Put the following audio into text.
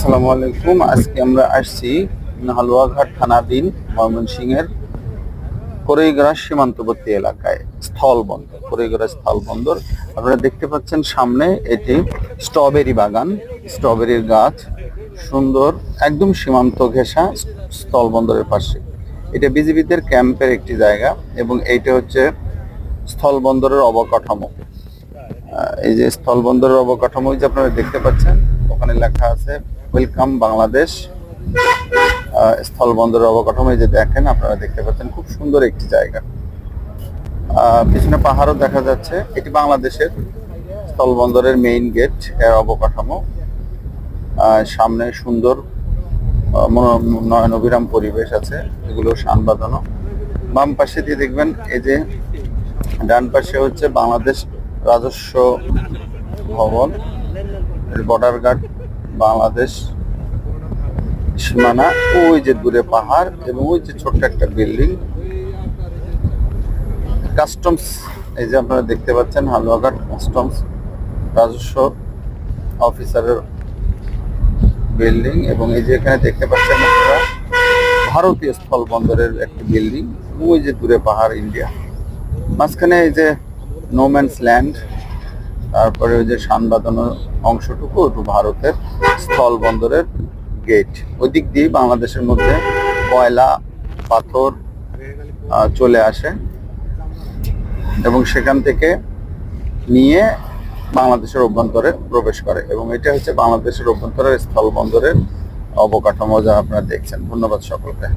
আসসালামু আলাইকুম। আজকে আমরা আসছি হালুয়াঘাট থানাধীন ময়মনসিংহের করেইগড়া সীমান্তবর্তী এলাকায় স্থল বন্দর করেইগড়া স্থল বন্দর আপনারা দেখতে পাচ্ছেন সামনে এটি স্ট্রবেরি বাগান, স্ট্রবেরির গাছ, সুন্দর, একদম সীমান্ত ঘেঁষা স্থল বন্দরের পাশে। এটা বিজিবিদের ক্যাম্পের একটি জায়গা এবং এইটা হচ্ছে স্থল বন্দরের অবকাঠামো এই যে স্থল বন্দরের অবকাঠামো যে আপনারা দেখতে পাচ্ছেন, ওখানে লেখা আছে ওয়েলকাম বাংলাদেশ আহ, স্থল অবকাঠামো যে দেখেন আপনারা দেখতে পাচ্ছেন খুব সুন্দর একটি জায়গা। পিছনে পাহাড়ও দেখা যাচ্ছে এটি বাংলাদেশের স্থলবন্দরের মেইন গেটের অবকাঠামো। সামনে সুন্দর আহ, মনো- নয়নবিরাম পরিবেশ আছে এগুলো শান বাঁধানো। বাম পাশে দিয়ে দেখবেন এই যে ডান পাশে হচ্ছে বাংলাদেশ রাজস্ব ভবন বর্ডার গার্ড বাংলাদেশ সীমানা, ওই যে দূরে পাহাড় এবং ওই যে ছোট্ট একটা বিল্ডিং। কাস্টমস, এই যে আপনারা দেখতে পাচ্ছেন, হালুয়াঘাট কাস্টমস রাজস্ব অফিসারের বিল্ডিং এবং এই যে এখানে দেখতে পাচ্ছেন আপনারা ভারতীয় স্থল বন্দরের একটি বিল্ডিং, ওই যে দূরে পাহাড়, ইন্ডিয়া। মাঝখানে এই যে নোম্যান্স ল্যান্ড তারপরে ওই যে শান বাঁধানো অংশটুকু, ওটু ভারতের স্থল বন্দরের গেট ওই দিক দিয়ে বাংলাদেশের মধ্যে কয়লা, পাথর চলে আসে এবং সেখান থেকে নিয়ে বাংলাদেশের অভ্যন্তরে প্রবেশ করে এবং এটা হচ্ছে বাংলাদেশের অভ্যন্তরের স্থল বন্দরের অবকাঠামো যা আপনারা দেখছেন। ধন্যবাদ সকলকে।